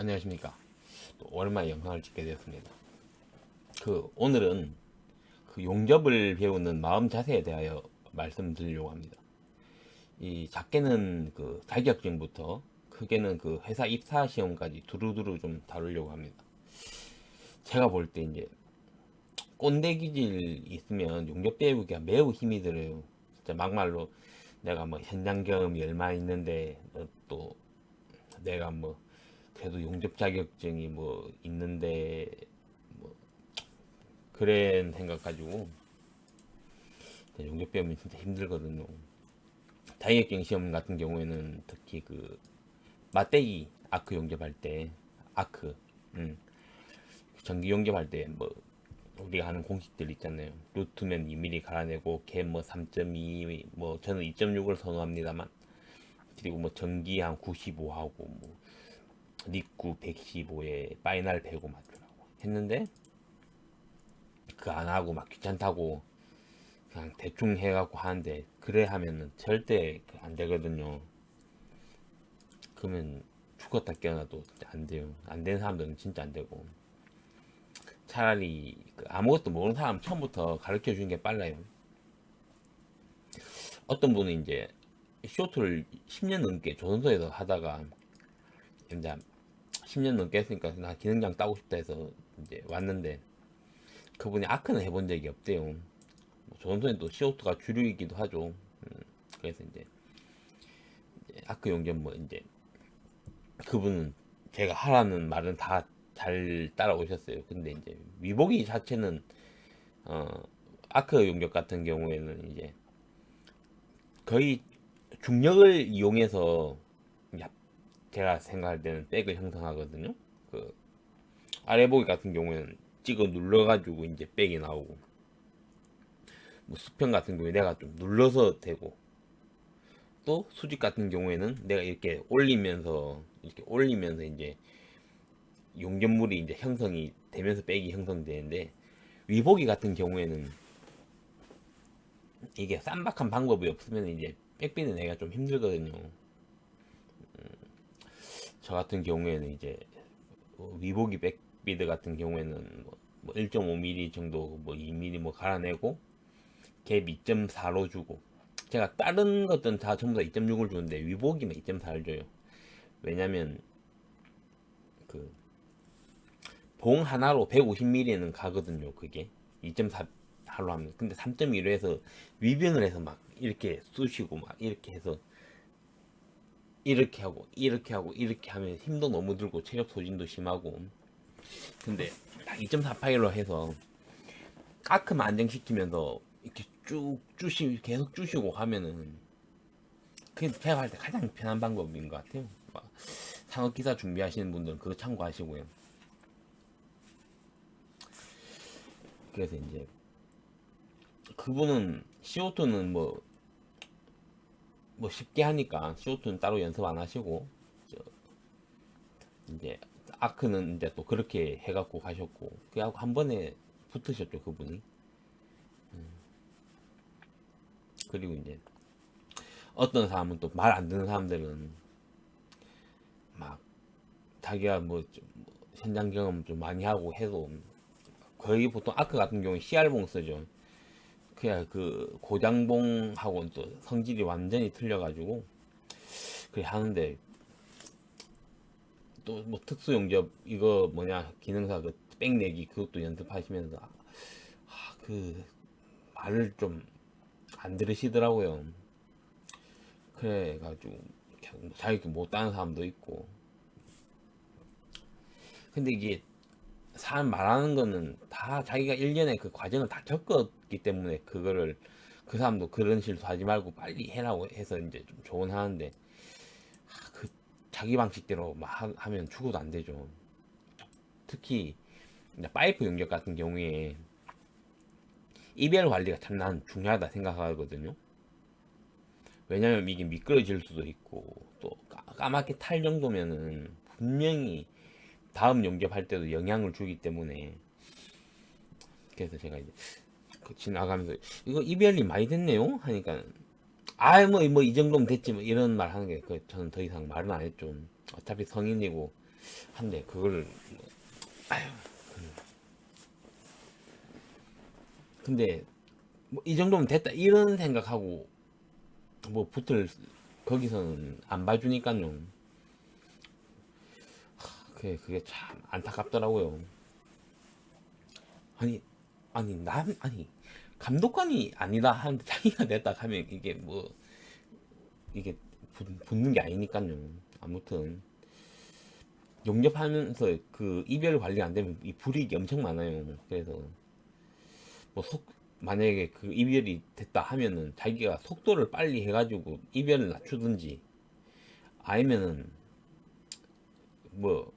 안녕하십니까. 또 오랜만에 영상을 찍게 되었습니다. 그 오늘은 그 용접을 배우는 마음 자세에 대하여 말씀드리려고 합니다. 이 작게는 그 자격증부터 크게는 그 회사 입사 시험까지 두루두루 좀 다루려고 합니다. 제가 볼 때 이제 꼰대 기질 있으면 용접 배우기가 매우 힘이 들어요. 진짜 막말로 내가 뭐 현장 경험이 얼마 있는데 어, 또 내가 뭐 그래도 용접 자격증이 뭐 있는데 뭐 그런 생각 가지고 용접 배우면 진짜 힘들거든요. 자격증 시험 같은 경우에는 특히 그 맞대기 아크 용접할 때 아크 음. 전기 용접할 때 뭐 우리가 하는 공식들 있잖아요. 루트면 2mm 갈아내고 갭뭐 3.2, 뭐 저는 2.6을 선호합니다만 그리고 뭐 전기 한 95하고 뭐 니꾸 115에 파이널 105 맞추라고 했는데 그 안 하고 막 귀찮다고 그냥 대충 해갖고 하는데 그래 하면은 절대 그안 되거든요. 그러면 죽었다 깨어나도 안 돼요. 안 되는 사람들은 진짜 안 되고 차라리 그 아무것도 모르는 사람 처음부터 가르쳐 주는 게 빨라요. 어떤 분은 이제 쇼트를 10년 넘게 조선소에서 하다가 이제 10년 넘게 했으니까 나 기능장 따고 싶다 해서 이제 왔는데 그분이 아크는 해본 적이 없대요. 뭐 조선소는 또 CO2가 주류이기도 하죠. 음, 그래서 이제, 아크 용접 뭐 이제 그분은 제가 하라는 말은 다 잘 따라오셨어요. 근데 이제 위복이 자체는 어 아크 용접 같은 경우에는 이제 거의 중력을 이용해서 제가 생각할 때는 백을 형성하거든요. 그 아래 보기 같은 경우에는 찍어 눌러가지고 이제 백이 나오고 뭐 수평 같은 경우에 내가 좀 눌러서 되고 또 수직 같은 경우에는 내가 이렇게 올리면서 이렇게 올리면서 이제 용접물이 이제 형성이 되면서 백이 형성되는데 위보기 같은 경우에는 이게 쌈박한 방법이 없으면 이제 백비는 내가 좀 힘들거든요. 음, 저 같은 경우에는 이제 뭐 위보기 백비드 같은 경우에는 뭐, 뭐 1.5mm 정도 뭐 2mm 뭐 갈아내고 갭 2.4로 주고 제가 다른 것들은 다 전부 다 2.6을 주는데 위보기만 2.4를 줘요. 왜냐면 그 봉 하나로 150mm는 가거든요. 그게 2.4 하로 하면 근데 3.1로 해서 위빙을 해서 막 이렇게 쑤시고 막 이렇게 해서 이렇게 하고 이렇게 하고 이렇게 하면 힘도 너무 들고 체력 소진도 심하고 근데 2.4 파일로 해서 아크만 안정시키면서 이렇게 쭉 주시 계속 주시고 하면은 그게 제가 할 때 가장 편한 방법인 것 같아요. 막 산업기사 준비하시는 분들은 그거 참고하시고요. 그래서 이제 그분은 CO2는 뭐, 뭐 쉽게 하니까 CO2는 따로 연습 안 하시고, 저 이제 아크는 이제 또 그렇게 해갖고 가셨고, 그래갖고 한 번에 붙으셨죠, 그분이. 음. 그리고 이제 어떤 사람은 또 말 안 듣는 사람들은 막 자기가 뭐, 좀뭐 현장 경험 좀 많이 하고 해도 거의 보통 아크 같은 경우는 CR봉 쓰죠. 그냥 그 고장봉하고는 또 성질이 완전히 틀려가지고 그래 하는데 또 뭐 특수 용접 이거 뭐냐 기능사 그 빽내기 그것도 연습하시면서 아, 그 말을 좀 안 들으시더라고요. 그래가지고 자기 못하는 사람도 있고 근데 이게 사람 말하는 거는 다 자기가 1년에 그 과정을 다 겪었기 때문에 그거를 그 사람도 그런 실수 하지 말고 빨리 해라고 해서 이제 좀 조언하는데 아, 그 자기 방식대로 막 하, 면 죽어도 안 되죠. 특히 파이프 용접 같은 경우에 이별 관리가 참 난 중요하다 생각하거든요. 왜냐면 이게 미끄러질 수도 있고 또 까맣게 탈 정도면은 분명히 다음 용접할 때도 영향을 주기 때문에. 그래서 제가 이제 그 지나가면서 이거 이별이 많이 됐네요? 하니까 아뭐뭐 이 정도면 됐지 뭐 이런 말 하는 게 그 저는 더 이상 말은 안 했죠. 어차피 성인이고 한데 그걸 그- 근데 뭐 이 정도면 됐다 이런 생각하고 뭐 붙을 거기서는 안 봐주니까요. 하, 그게 그게 참 안타깝더라고요. 아니 아니 남 아니 감독관이 아니다 하는데 자기가 냈다 하면 이게 뭐 이게 붙- 붙는 게 아니니까요. 아무튼 용접하면서 그 이별 관리 안 되면 이 불이익이 엄청 많아요. 그래서 뭐 속 만약에 그 이별이 됐다 하면은 자기가 속도를 빨리 해가지고 이별을 낮추든지 아니면은 뭐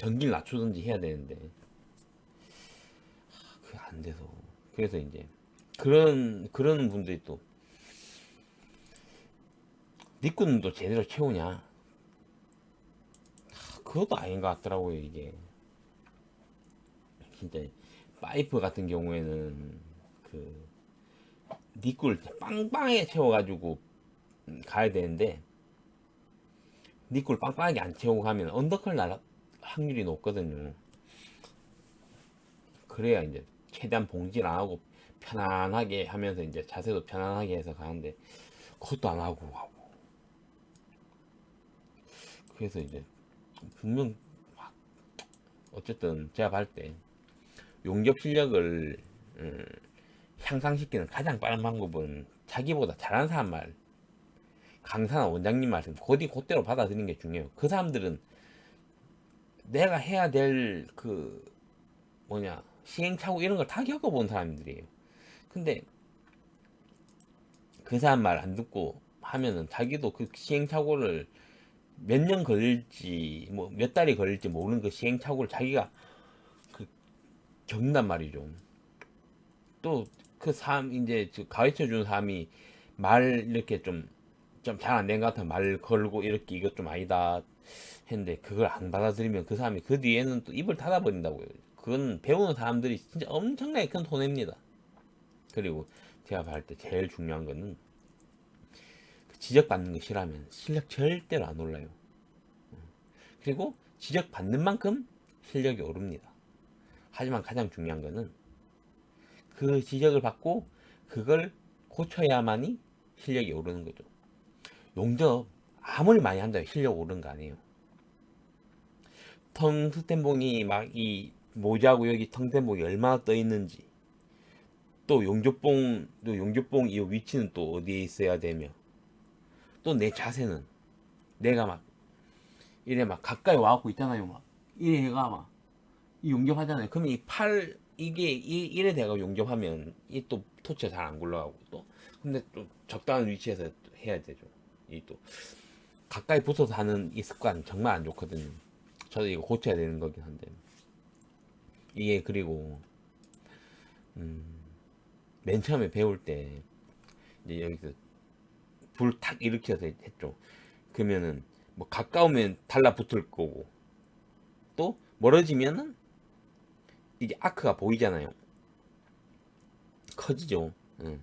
전기를 낮추든지 해야 되는데. 하, 그게 안 돼서. 그래서 이제 그런 그런 분들이 또 니꾼도 제대로 채우냐? 하, 그것도 아닌 것 같더라고요 이게. 진짜 파이프 같은 경우에는 그 니꿀 빵빵하게 채워가지고 음, 가야 되는데 니꿀 빵빵하게 안 채우고 가면 언더클 날 확률이 높거든요. 그래야 이제 최대한 봉질 안 하고 편안하게 하면서 이제 자세도 편안하게 해서 가는데 그것도 안 하고 가고 그래서 이제 분명 막 어쨌든 제가 봤을 때 용접 실력을 음, 향상시키는 가장 빠른 방법은 자기보다 잘하는 사람 말 강사나 원장님 말씀 곧이 곧대로 받아들이는 게 중요해요. 그 사람들은 내가 해야 될 그 뭐냐 시행착오 이런 걸 다 겪어본 사람들이에요. 근데 그 사람 말 안 듣고 하면은 자기도 그 시행착오를 몇 년 걸릴지 뭐 몇 달이 걸릴지 모르는 그 시행착오를 자기가 그 겪는단 말이죠. 또 그 사람 이제 저 가르쳐 준 사람이 말 이렇게 좀 좀 잘 안 된 것 같으면 말 걸고 이렇게 이것 좀 아니다 했는데 그걸 안 받아들이면 그 사람이 그 뒤에는 또 입을 닫아 버린다고요. 그건 배우는 사람들이 진짜 엄청나게 큰 손해입니다. 그리고 제가 봤을 때 제일 중요한 거는 그 지적받는 거 싫어하면 실력 절대로 안 올라요. 그리고 지적받는 만큼 실력이 오릅니다. 하지만 가장 중요한 거는 그 지적을 받고 그걸 고쳐야만이 실력이 오르는 거죠. 용접 아무리 많이 한다고 실력 오르는 거 아니에요. 텅스텐봉이 막 이 모자고 여기 텅스텐봉이 얼마나 떠 있는지 또 용접봉 또 용접봉 이 위치는 또 어디에 있어야 되며 또 내 자세는 내가 막 이래 막 가까이 와갖고 있잖아요 막 이래 해가 막 이 용접하잖아요 그러면 이 팔 이게 이, 이래 돼가 용접하면 이 또 토치가 잘 안 굴러가고 또 근데 또 적당한 위치에서 해야 되죠 이 또 가까이 붙어서 하는 이 습관 정말 안 좋거든요 저도 이거 고쳐야 되는 거긴 한데 이게 그리고 음, 맨 처음에 배울 때 이제 여기서 불 탁 일으켜서 했죠. 그러면은 뭐 가까우면 달라붙을 거고 또 멀어지면은 이게 아크가 보이잖아요. 커지죠. 응.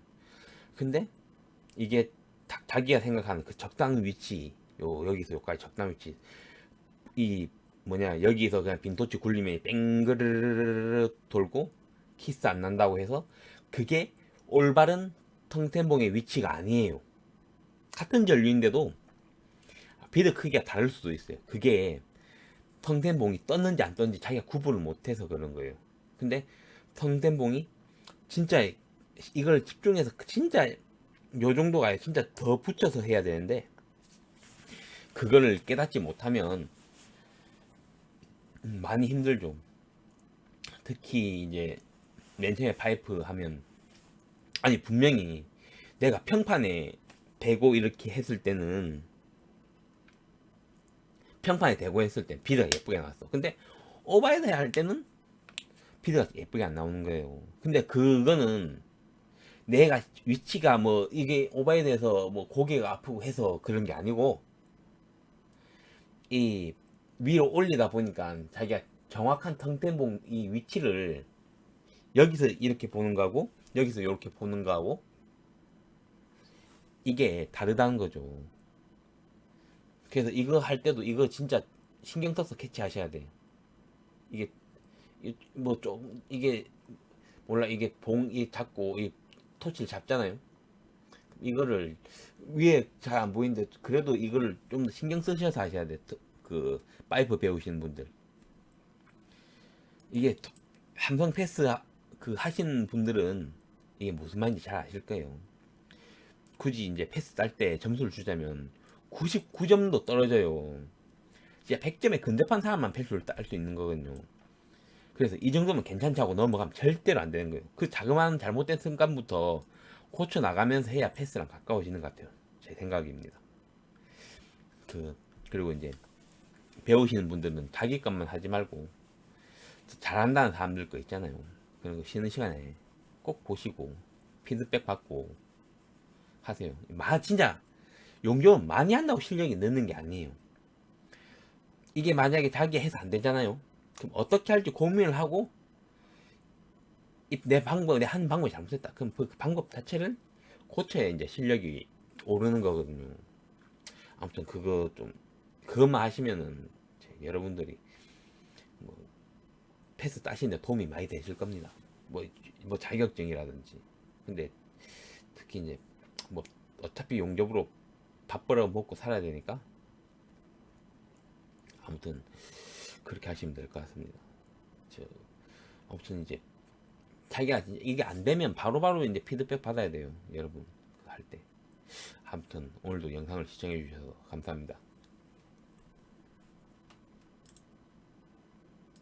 근데 이게 자, 자기가 생각하는 그 적당 위치 요 여기서 여기까지 적당 위치 이 뭐냐 여기서 그냥 빈토치 굴리면 뺑그르르르 돌고 키스 안 난다고 해서 그게 올바른 텅텐봉의 위치가 아니에요. 같은 전류인데도 비드 크기가 다를 수도 있어요. 그게 텅텐봉이 떴는지 안 떴는지 자기가 구분을 못해서 그런 거예요. 근데 텅텐봉이 진짜 이걸 집중해서 진짜 요 정도가 진짜 더 붙여서 해야 되는데 그거를 깨닫지 못하면 음, 많이 힘들죠. 특히 이제 맨 처음에 파이프 하면 아니 분명히 내가 평판에 대고 이렇게 했을 때는 평판에 대고 했을 때 비드가 예쁘게 나왔어. 근데 오바이드 할 때는 비드가 예쁘게 안 나오는 거예요. 근데 그거는 내가 위치가 뭐 이게 오바이드에서 뭐 고개가 아프고 해서 그런 게 아니고 이 위로 올리다 보니까 자기가 정확한 텅텐봉 이 위치를 여기서 이렇게 보는 거하고 여기서 이렇게 보는 거하고 이게 다르다는 거죠. 그래서 이거 할 때도 이거 진짜 신경 써서 캐치하셔야 돼. 이게 뭐좀 이게 몰라 이게 봉이 잡고 이 토치를 잡잖아요. 이거를 위에 잘 안 보이는데 그래도 이거를 좀 더 신경 쓰셔서 하셔야 돼. 트- 그 파이프 배우시는 분들. 이게 토- 삼성 패스 하- 그 하시는 분들은 이게 무슨 말인지 잘 아실 거예요. 굳이 이제 패스 딸 때 점수를 주자면 99점도 떨어져요. 진짜 100점에 근접한 사람만 패스를 딸 수 있는 거거든요. 그래서 이 정도면 괜찮지 하고 넘어가면 절대로 안 되는 거예요. 그 자그마한 잘못된 순간부터 고쳐 나가면서 해야 패스랑 가까워지는 것 같아요. 제 생각입니다. 그 그리고 이제 배우시는 분들은 자기 것만 하지 말고 잘한다는 사람들 거 있잖아요. 그런 거 쉬는 시간에 꼭 보시고 피드백 받고 하세요. 마 진짜 용접 많이 한다고 실력이 느는 게 아니에요. 이게 만약에 자기 해서 안 되잖아요. 그럼 어떻게 할지 고민을 하고 이- 내 방법, 내 하는 방법이 잘못됐다. 그럼 그 방법 자체를 고쳐야 이제 실력이 오르는 거거든요. 아무튼 그거 좀 그것만 하시면은 여러분들이 뭐 패스 따시는데 도움이 많이 되실 겁니다. 뭐, 뭐 자격증이라든지. 근데 특히 이제 뭐 어차피 용접으로 밥 벌어 먹고 살아야 되니까 아무튼 그렇게 하시면 될 것 같습니다. 저 아무튼 이제 자기가 이게 안 되면 바로바로 이제 피드백 받아야 돼요, 여러분 할 때. 아무튼 오늘도 영상을 시청해 주셔서 감사합니다.